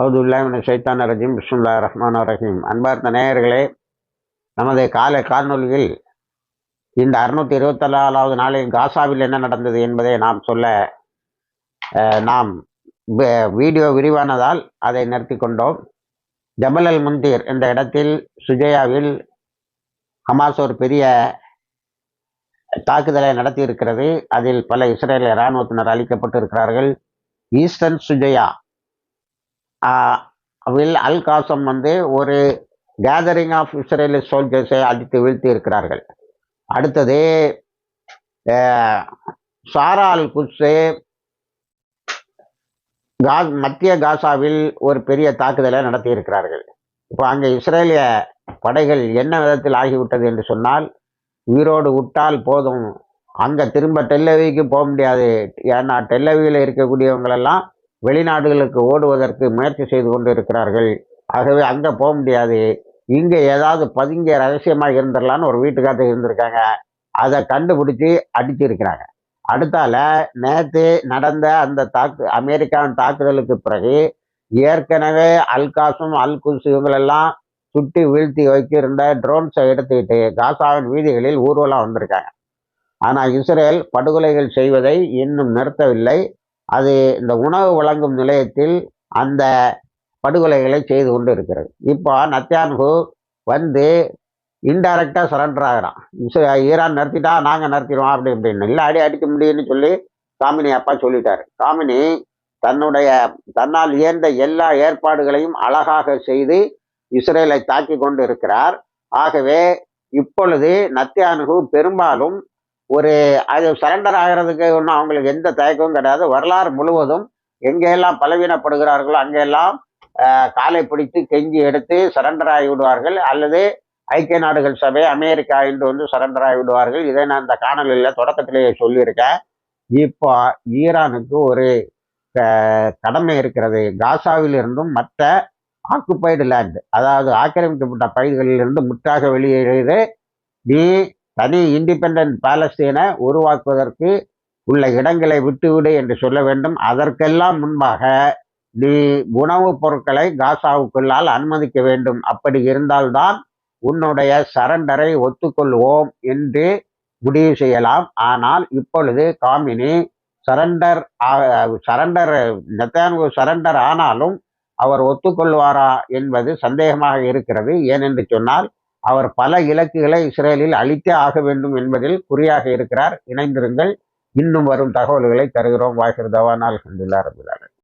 அவுதுல்லாமின் சைத்தான ரஜீம். பிஸ்முல்லா ரஹ்மான் ரஹீம். அன்பார்ந்த நேயர்களே நமது காலை காணொலியில் இந்த அறுநூற்றி இருபத்தி நாலாவது நாளில் காசாவில் என்ன நடந்தது என்பதை நாம் சொல்ல நாம் வீடியோ விரிவானதால் அதை நிறுத்தி கொண்டோம். ஜபல் அல் முந்தீர் என்ற இடத்தில் சுஜயாவில் ஹமாஸ் ஒரு பெரிய தாக்குதலை நடத்தியிருக்கிறது. அதில் பல இஸ்ரேலிய இராணுவத்தினர் அளிக்கப்பட்டு இருக்கிறார்கள் ஈஸ்டர்ன் சுஜயா வில் அல் காசம் வந்து ஒரு கேதரிங் ஆஃப் இஸ்ரேலி சோல்ஜர்ஸை அடித்து வீழ்த்தி இருக்கிறார்கள். அடுத்தது சாரா அல் குட்ஸு கா மத்திய காசாவில் ஒரு பெரிய தாக்குதலை நடத்தி இருக்கிறார்கள். இப்போ அங்கே இஸ்ரேலிய படைகள் என்ன விதத்தில் ஆகிவிட்டது என்று சொன்னால் உயிரோடு விட்டால் போதும். அங்கே திரும்ப டெல்லவிக்கு போக முடியாது. ஏன்னா டெல்லவியில் இருக்கக்கூடியவங்களெல்லாம் வெளிநாடுகளுக்கு ஓடுவதற்கு முயற்சி செய்து கொண்டு இருக்கிறார்கள் ஆகவே அங்கே போக முடியாது. இங்கே ஏதாவது பதுங்கிய ரகசியமாக இருந்துடலான்னு ஒரு வீட்டுக்காரத்தை இருந்திருக்காங்க. அதை கண்டுபிடிச்சி அடிச்சிருக்கிறாங்க. அடுத்தால நேற்று நடந்த அந்த தாக்கு அமெரிக்காவின் தாக்குதலுக்கு பிறகு ஏற்கனவே அல்காசும் அல்குஸ் இவங்களெல்லாம் சுட்டி வீழ்த்தி வைக்கிருந்த ட்ரோன்ஸை எடுத்துக்கிட்டு காசாவின் வீதிகளில் ஊர்வலம் வந்திருக்காங்க. ஆனால் இஸ்ரேல் படுகொலைகள் செய்வதை இன்னும் நிறுத்தவில்லை. அது இந்த உணவு வழங்கும் நிலையத்தில் அந்த படுகொலைகளை செய்து கொண்டு இருக்கிறது இப்போ நத்தியான்கு வந்து இன்டைரக்டாக சரண்டர் ஆகிறான். ஈரான் நிறுத்திட்டா நாங்கள் நிறுத்திடுவோம் அப்படி இப்படின்னு. இல்லை அடி அடிக்க முடியும்னு சொல்லி காமினி அப்பா சொல்லிட்டார். காமினி தன்னுடைய தன்னால் இயன்ற எல்லா ஏற்பாடுகளையும் அழகாக செய்து இஸ்ரேலை தாக்கி கொண்டு இருக்கிறார் ஆகவே இப்பொழுது நத்தியானுகு பெரும்பாலும் ஒரு அது சரண்டர் ஆகிறதுக்கு ஒன்றும் அவங்களுக்கு எந்த தயக்கமும் கிடையாது. வரலாறு முழுவதும் எங்கெல்லாம் பலவீனப்படுகிறார்களோ அங்கெல்லாம் காலை பிடித்து கெஞ்சி எடுத்து சரண்டர் ஆகிவிடுவார்கள் அல்லது ஐக்கிய நாடுகள் சபை அமெரிக்கா என்று வந்து சரண்டர் ஆகிவிடுவார்கள் இதை நான் இந்த காணொலியில் தொடக்கத்திலேயே சொல்லியிருக்கேன். இப்போ ஈரானுக்கு ஒரு கடமை இருக்கிறது. காசாவிலிருந்தும் மற்ற ஆக்குப்பைடு லேண்ட் அதாவது ஆக்கிரமிக்கப்பட்ட பயிர்களிலிருந்து முற்றாக வெளியேறு நீ தனி இண்டிபெண்ட் பாலஸ்தீனை உருவாக்குவதற்கு உள்ள இடங்களை விட்டுவிடு என்று சொல்ல வேண்டும். அதற்கெல்லாம் முன்பாக நீ உணவுப் பொருட்களை காசாவுக்குள்ளால் அனுமதிக்க வேண்டும். அப்படி இருந்தால்தான் உன்னுடைய சரண்டரை ஒத்துக்கொள்வோம் என்று முடிவு செய்யலாம். ஆனால் இப்பொழுது காமினி சரண்டர் சரண்டர் நெத்தான்கு சரண்டர் ஆனாலும் அவர் ஒத்துக்கொள்வாரா என்பது சந்தேகமாக இருக்கிறது. ஏனென்று சொன்னால் அவர் பல இலக்குகளை இஸ்ரேலில் அழித்தே ஆக வேண்டும் என்பதில் குறியாக இருக்கிறார். இணைந்திருங்கள். இன்னும் வரும் தகவல்களை தருகிறோம். வாகிருதவான் நாள் ரபில்